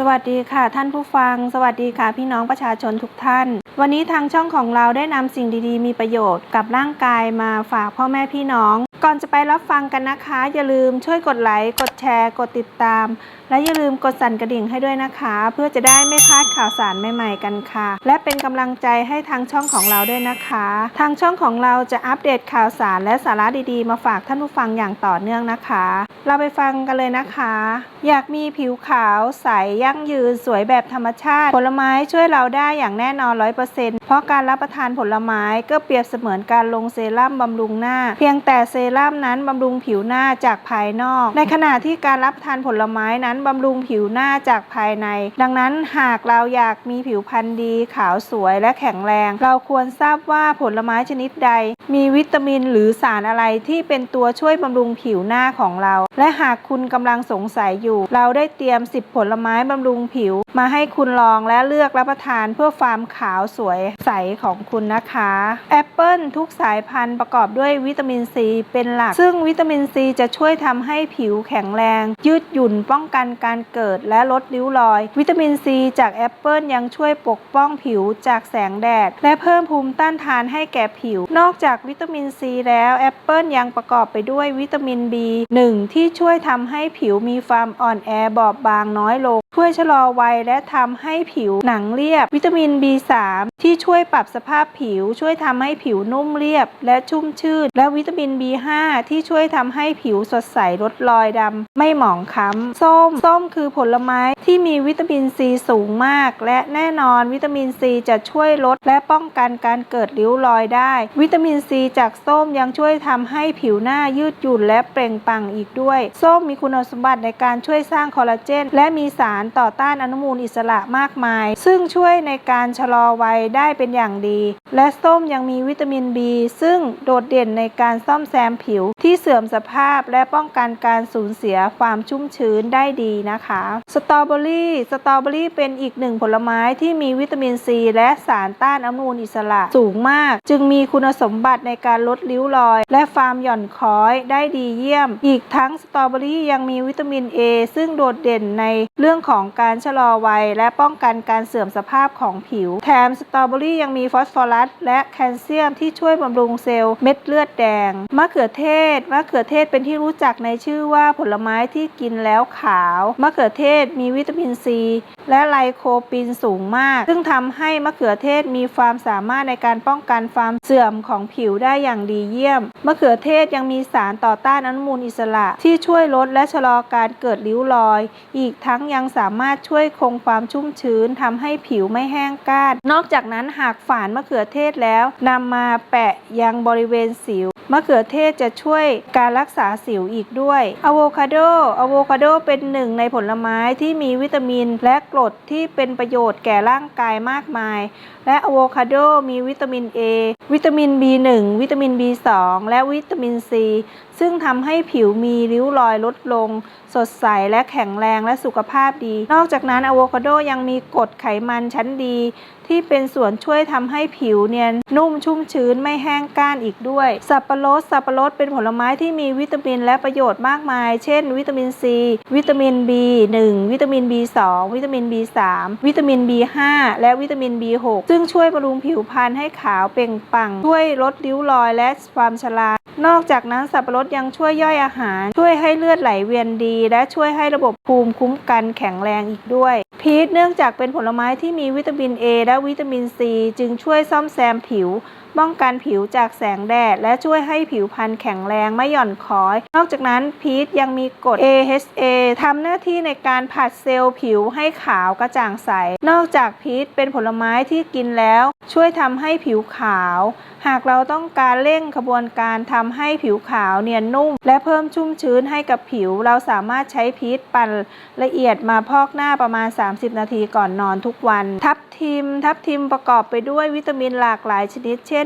สวัสดีค่ะท่านผู้ฟัง สวัสดีค่ะพี่น้องประชาชนทุกท่าน วันนี้ทางช่องของเราได้นำสิ่งดีๆ มีประโยชน์กับร่างกายมาฝากพ่อแม่พี่น้อง ก่อนจะไปรับฟังกันนะคะ อย่าลืมช่วยกดไลค์กดแชร์ กดติดตาม และอย่าลืมกดสั่นกระดิ่งให้ด้วยนะคะ เพื่อจะได้ไม่พลาดข่าวสารใหม่ๆกันค่ะ และเป็นกำลังใจให้ทางช่องของเราด้วยนะคะ ทางช่องของเราจะอัปเดตข่าวสารและสาระดีๆ มาฝากท่านผู้ฟังอย่างต่อเนื่องนะคะ เราไปฟังกันเลยนะคะ อยากมีผิวขาวใสยั่งยืนสวยแบบธรรมชาติ ผลไม้ช่วยเราได้อย่างแน่นอน100%เปอร์เซ็นต์เพราะการรับประทานผลไม้ก็เปรียบเสมือนการลงเซรั่มบำรุงหน้า เพียงแต่เซรั่มนั้นบำรุงผิวหน้าจากภายนอก ในขณะที่การรับประทานผลไม้นั้นบำรุงผิวหน้าจากภายใน ดังนั้นหากเราอยากมีผิวพรรณดี ขาวสวยและแข็งแรง เราควรทราบว่าผลไม้ชนิดใด มีวิตามินหรือสารอะไรที่เป็นตัวช่วยบำรุงผิวหน้าของเรา และหากคุณกำลังสงสัยอยู่ เราได้เตรียม 10 ผลไม้บำรุงผิว มาให้คุณลองและเลือกรับประทานเพื่อความขาวสวย ใสของคุณนะคะแอปเปิลทุกสายพันธุ์ประกอบด้วยวิตามินซีเป็นหลัก ซึ่งวิตามินซีจะช่วยทำให้ผิวแข็งแรง ยืดหยุ่นป้องกันการเกิดและลดริ้วรอย วิตามินซีจากแอปเปิลยังช่วยปกป้องผิวจากแสงแดด และเพิ่มภูมิต้านทานให้แก่ผิว นอกจากวิตามินซีแล้วแอปเปิลยังประกอบไปด้วยวิตามิน B1 ที่ช่วยทำให้ผิวมีความอ่อนแอบอบบางน้อยลงช่วยชะลอวัยและทำให้ผิวหนังเรียบ วิตามิน B3 ที่ช่วยปรับสภาพผิว ช่วยทำให้ผิวนุ่มเรียบ และชุ่มชื่น และวิตามิน B5 ที่ช่วยทำให้ผิวสดใสลดรอยดำไม่หมองคล้ำส้ม ส้มคือผลไม้ที่มีวิตามินซีสูงมาก และแน่นอนวิตามินซีจะช่วยลดและป้องกันการเกิดริ้วรอยได้ วิตามินซีจากส้มยังช่วยทำให้ผิวหน้ายืดหยุ่นและเปล่งปลั่งอีกด้วย ส้มมีคุณสมบัติในการช่วยสร้างคอลลาเจนและมีสารต่อต้านอนุมูลอิสระมากมาย ซึ่งช่วยในการชะลอวัยได้เป็นอย่างดี และส้มยังมีวิตามิน B ซึ่งโดดเด่นในการซ่อมแซมผิวที่เสื่อมสภาพและป้องกันการสูญเสียความชุ่มชื้นได้ดีนะคะ สตรอเบอรี่ สตรอเบอรี่เป็นอีกหนึ่งผลไม้ที่มีวิตามินซีและสารต้านอนุมูลอิสระสูงมาก จึงมีคุณสมบัติในการลดริ้วรอย และความหย่อนคล้อยได้ดีเยี่ยม อีกทั้งสตรอเบอรี่ยังมีวิตามิน A ซึ่งโดดเด่นในเรื่องของการชะลอวัยและป้องกันการเสื่อมสภาพของผิว แถมสตรอเบอรี่ยังมีฟอสฟอรัสและแคลเซียมที่ช่วยบำรุงเซลล์เม็ดเลือดแดง มะเขือเทศ มะเขือเทศเป็นที่รู้จักในชื่อว่าผลไม้ที่กินแล้วขาว มะเขือเทศมีวิตามินซี และไลโคปีนสูงมาก ซึ่งทำให้มะเขือเทศมีความสามารถในการป้องกันความเสื่อมของผิวได้อย่างดีเยี่ยม มะเขือเทศยังมีสารต่อต้านอนุมูลอิสระ ที่ช่วยลดและชะลอการเกิดริ้วรอย อีกทั้งยังสามารถช่วยคงความชุ่มชื้นทำให้ผิวไม่แห้งก้าน นอกจากนั้นหากฝานมะเขือเทศแล้วนำมาแปะยังบริเวณสิว มะเขือเทศจะช่วยการรักษาสิวอีกด้วยอะโวคาโดอะโวคาโดเป็นหนึ่งในผลไม้ที่มีวิตามินและกรดที่เป็นประโยชน์แก่ร่างกายมากมาย และอะโวคาโดมีวิตามิน A วิตามิน B1 วิตามิน B2 และวิตามิน C ซึ่งทำให้ผิวมีริ้วรอยลดลง สดใสและแข็งแรงและสุขภาพดี นอกจากนั้นอะโวคาโดยังมีกรดไขมันชั้นดี ที่เป็นส่วนช่วยทำให้ผิวเนียนนุ่มชุ่มชื้นไม่แห้งก้านอีกด้วย สับปะรดสับปะรดเป็นผลไม้ที่มีวิตามินและประโยชน์มากมาย เช่น วิตามิน C วิตามิน B1 วิตามิน B2 วิตามิน B3 วิตามิน B5 และวิตามิน B6 ซึ่งช่วยบำรุงผิวพรรณให้ขาวเปล่งปลั่งช่วยลดริ้วรอยและความชรา นอกจากนั้นสับปะรดยังช่วยย่อยอาหาร ช่วยให้เลือดไหลเวียนดี และช่วยให้ระบบภูมิคุ้มกันแข็งแรงอีกด้วย พีชเนื่องจากเป็นผลไม้ที่มีวิตามิน A และวิตามิน C จึงช่วยซ่อมแซมผิว ป้องกันผิวจากแสงแดด และช่วยให้ผิวพรรณแข็งแรงไม่หย่อนคล้อย นอกจากนั้นพีชยังมีกรด AHA ทำหน้าที่ในการผัดเซลล์ผิวให้ขาวกระจ่างใส นอกจากพีชเป็นผลไม้ที่กินแล้ว ช่วยทำให้ผิวขาว หากเราต้องการเร่งขบวนการทำให้ผิวขาวเนียนนุ่ม และเพิ่มชุ่มชื้นให้กับผิว เราสามารถใช้พีชปั่นละเอียดมาพอกหน้าประมาณ 30 นาทีก่อนนอนทุกวัน ทับทิม ทับทิมประกอบไปด้วยวิตามินหลากหลายชนิด เช่น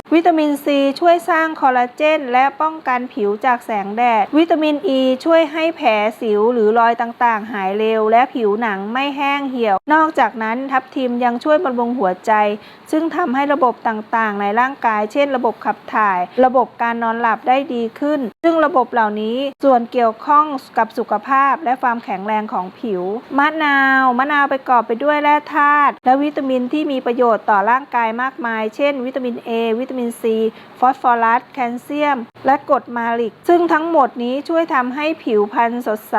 วิตามินซีช่วยสร้างคอลลาเจน และป้องกันผิวจากแสงแดด วิตามินอ e ีช่วยให้แผลสิวหรือรอยต่างๆ หายเร็ว และผิวหนังไม่แห้งเหี่ยว นอกจากนั้นทับทิมยังช่วยบำรุงหัวใจ ซึ่งทำให้ระบบต่างๆ ในร่างกาย เช่น ระบบขับถ่าย ระบบการนอนหลับได้ดีขึ้น ซึ่งระบบเหล่านี้ส่วนเกี่ยวข้องกับสุขภาพและความแข็งแรงของผิว มะนาว มะนาวประกอบไปด้วยแร่ธาตุและวิตามินที่มีประโยชน์ต่อร่างกายมากมาย เช่น วิตามิน A วิตามิน See. ฟอสฟอรัส แคลเซียม และกรดมาลิก ซึ่งทั้งหมดนี้ช่วยทำให้ผิวพรรณสดใส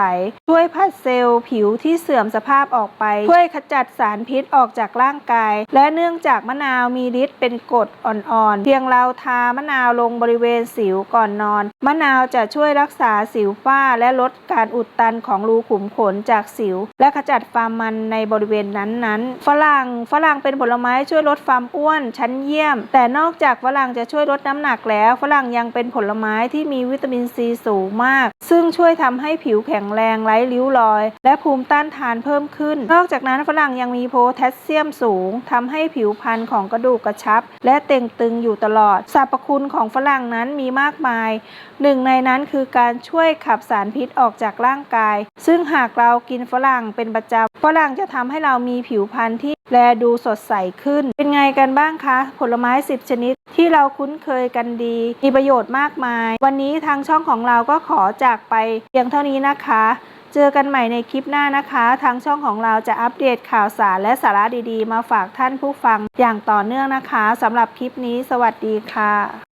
ช่วยผัดเซลล์ผิวที่เสื่อมสภาพออกไป ช่วยขจัดสารพิษออกจากร่างกาย และเนื่องจากมะนาวมีฤทธิ์เป็นกรดอ่อนๆ เพียงเราทามะนาวลงบริเวณสิวก่อนนอน มะนาวจะช่วยรักษาสิวฝ้าและลดการอุดตันของรูขุมขนจากสิว และขจัดความมันในบริเวณนั้นๆ ฝรั่ง ฝรั่งเป็นผลไม้ช่วยลดความอ้วนชั้นเยี่ยม แต่นอกจากฝรั่งจะช่วยลดน้ำหนักแล้ว ฝรั่งยังเป็นผลไม้ที่มีวิตามินซีสูงมาก ซึ่งช่วยทำให้ผิวแข็งแรงไร้ริ้วรอย และภูมิต้านทานเพิ่มขึ้น นอกจากนั้นฝรั่งยังมีโพแทสเซียมสูงทำให้ผิวพรรณของกระดูกกระชับ และเต่งตึงอยู่ตลอดสรรพคุณของฝรั่งนั้นมีมากมาย หนึ่งในนั้นคือการช่วยขับสารพิษออกจากร่างกาย ซึ่งหากเรากินฝรั่งเป็นประจำฝรั่งจะทำให้เรามีผิวพรรณที่ แลดูสดใสขึ้น เป็นไงกันบ้างคะ ผลไม้ 10 ชนิดที่เราคุ้นเคยกันดี มีประโยชน์มากมาย วันนี้ทางช่องของเราก็ขอจากไปเพียงเท่านี้นะคะ เจอกันใหม่ในคลิปหน้านะคะ ทางช่องของเราจะอัปเดตข่าวสารและสาระดีๆ มาฝากท่านผู้ฟังอย่างต่อเนื่องนะคะสำหรับคลิปนี้ สวัสดีค่ะ